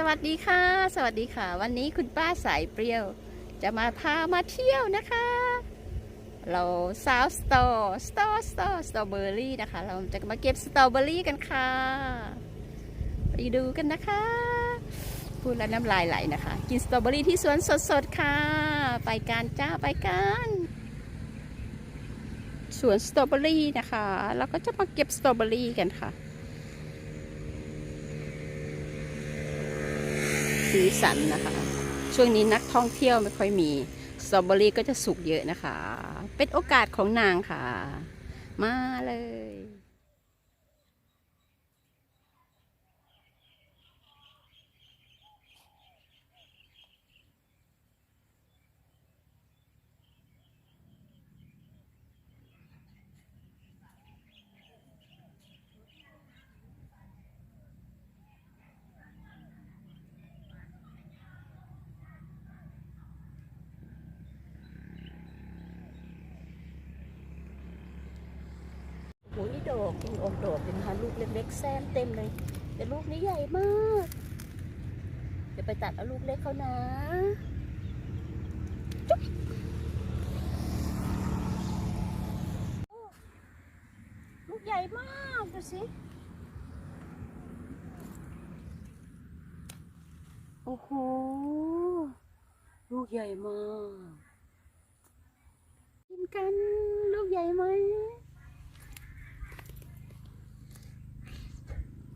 สวัสดีค่ะ สวัสดีค่ะ วันนี้คุณป้าสายเปรี้ยว จะมาพามาเที่ยวนะคะ เราซาวสตอสตอสตอสตรอเบอรี่นะคะ เราจะมาเก็บสตรอเบอรี่กันค่ะ ไปดูกันนะคะ พูดแล้วน้ำลายไหลนะคะ กินสตรอเบอรี่ที่สวนสดๆค่ะ ไปกันจ้าไปกันสวนสตรอเบอรี่นะคะ แล้วก็จะมาเก็บสตรอเบอรี่กันค่ะ สีสันนะคะ ช่วงนี้นักท่องเที่ยวไม่ค่อยมีสตรอเบอรี่ก็จะสุกเยอะนะคะ เป็นโอกาสของนางค่ะ มาเลย ดอกกินออกดอกเป็นนะคะลูกเล็กๆแซมเต็มเลย แต่ลูกนี้ใหญ่มาก เดี๋ยวไปตัดเอาลูกเล็กเขานะจุ๊บลูกใหญ่มากดูสิโอ้โห ลูกใหญ่มากกินกัน ลูกใหญ่ไหม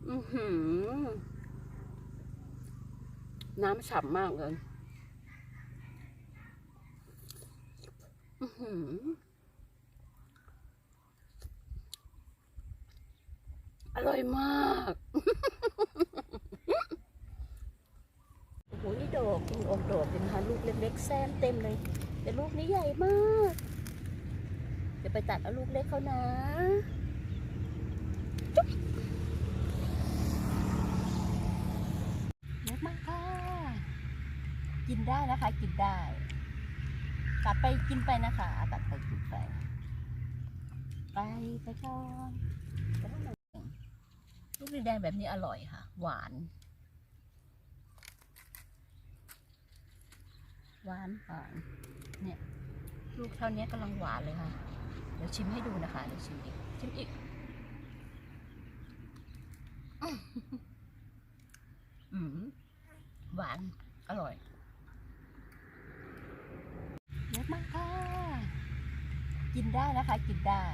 อือหือ น้ำฉ่ำมากเลยอร่อยมาก โอ้โห นี่ดอกกินออกดอกเป็นนะคะลูกเล็กๆแซมเต็มเลย แต่ลูกนี้ใหญ่มาก เดี๋ยวไปตัดเอาลูกเล็กเขานะ จุ๊บเล็กมากค่ะ กินได้นะคะ กินได้ตัดไปกินไปนะคะตัดไปกินไป ไปไปก่อนลูกแดงแบบนี้อร่อยค่ะ หวาน หวานหวานเนี่ยลูกเท่านี้กำลังหวานเลยค่ะ เดี๋ยวชิมให้ดูนะคะเดี๋ยวชิมอีกชิมอีกอืมหวาน อร่อย มากค่ะ กินได้นะคะ กินได้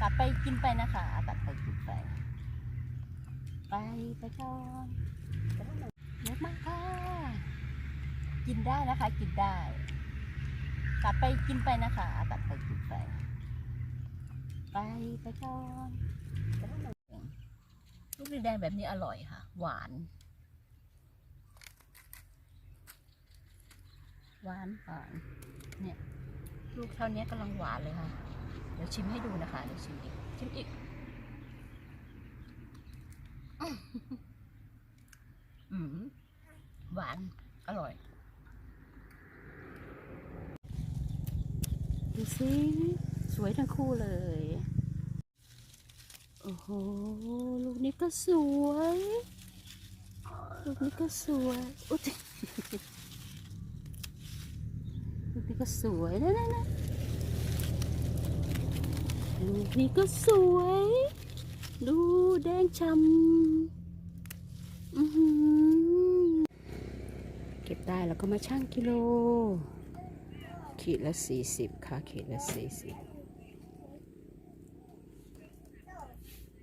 ตัดไปกินไปนะคะตัดไปกินไป ไปไปก่อนเยอะมากค่ะ กินได้นะคะ กินได้ตัดไปกินไปนะคะตัดไปกินไป ไปไปก่อนลูกแดงแบบนี้อร่อยค่ะ หวาน หวานหวานเนี่ยลูกเท่านี้กำลังหวานเลยค่ะ เดี๋ยวชิมให้ดูนะคะ เดี๋ยวชิมอีก ชิมอีก อืมหวาน อร่อย ดูสิสวยทั้งคู่เลย โอ้โห ลูกนี้ก็สวย ลูกนี้ก็สวย อุ๊ยลู กนี้ก็สวยนะนะนะลูกนี้ก็สวย ดูแดงช้ำเก็บได้แล้วก็มาชั่งกิโล ขีดละสี่สิบค่ะ ขีดละสี่สิบ